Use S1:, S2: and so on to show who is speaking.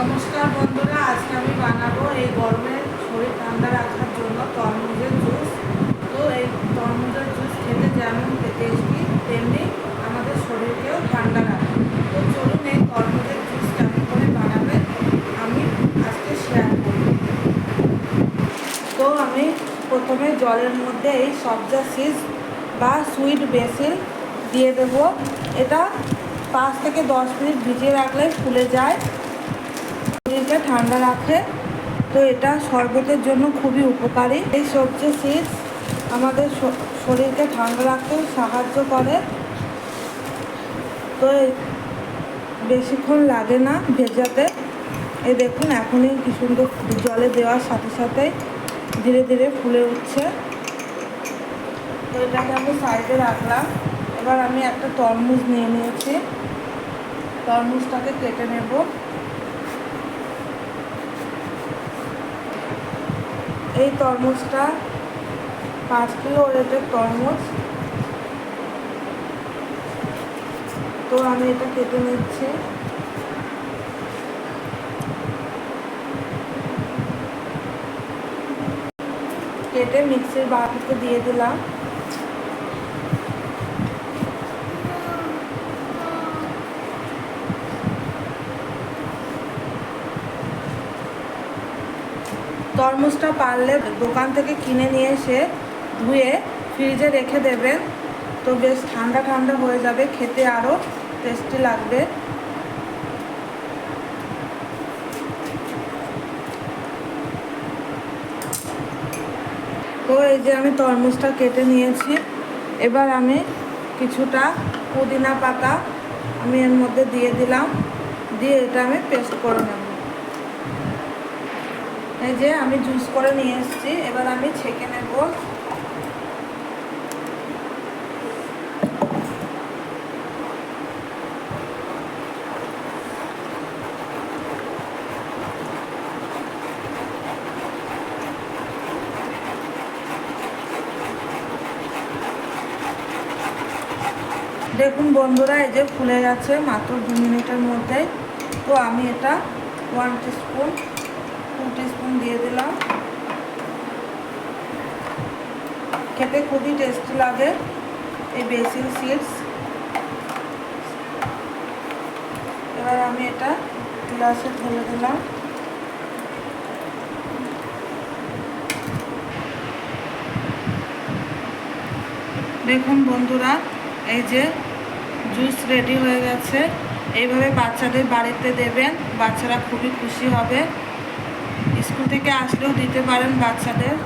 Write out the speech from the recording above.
S1: নমস্কার বন্ধুরা, আজকে আমি বানাবো এই গরমে শরীর ঠান্ডা রাখার জন্য তরমুজের জুস। তো এই তরমুজের জুস খেতে যেমন টেস্টি তেমনি আমাদের শরীরকেও ঠান্ডা রাখে। তো চলুন এই তরমুজের জুস কেমন করে বানাবেন আমি আজকে শেয়ার করব। তো আমি প্রথমে জলের মধ্যে এই সবজা সিজ বা সুইট বেসিল দিয়ে দেব। এটা পাঁচ থেকে দশ মিনিট ভিজিয়ে রাখলে ফুলে যায়। শরীরকে ঠান্ডা রাখে। তো এটা শরবতের জন্য খুবই উপকারী। এই সবজি সিডস আমাদের শরীরকে ঠান্ডা রাখতেও সাহায্য করে। তো বেশিক্ষণ লাগে না ভেজাতে। এ দেখুন, এখনই কি সুন্দর জলে দেওয়ার সাথে সাথে ধীরে ধীরে ফুলে উঠছে। তো এটাকে আমি সাইডে রাখলাম। এবার আমি একটা তরমুজ নিয়ে নিয়েছি। তরমুজটাকে কেটে নেব। এই তরমুজটা পাঁচ কিলো ওয়েটের তরমুজ। তো আমি এটা কেটে নিচ্ছি। কেটে মিক্সির বাটিতে দিয়ে দিলাম। তরমুজটা পারলে দোকান থেকে কিনে নিয়ে এসে ধুয়ে ফ্রিজে রেখে দেবেন। তো বেশ ঠান্ডা ঠান্ডা হয়ে যাবে, খেতে আরও টেস্টি লাগবে। তো এই যে আমি তরমুজটা কেটে নিয়েছি। এবার আমি কিছুটা পুদিনা পাতা আমি এর মধ্যে দিয়ে দিলাম। দিয়ে এটা আমি পেস্ট করে নেব। এই যে আমি জুস করে নিয়ে এসেছি, এবার আমি ছেঁকে নেব। দেখুন বন্ধুরা, এই যে ফুলে গেছে মাত্র দু মিনিটের মধ্যে। তো আমি এটা ওয়ান স্পুন টু দিয়ে দিলাম। খেতে খুবই টেস্টি লাগে এই বেসিল সিডস। এবার আমি এটা গ্লাসে ঢেলে দিলাম। দেখুন বন্ধুরা, এই যে জুস রেডি হয়ে গেছে। এইভাবে বাচ্চাদের বাড়িতে দেবেন, বাচ্চারা খুবই খুশি হবে। স্কুল থেকে আসলেও দিতে পারেন বাচ্চাদের।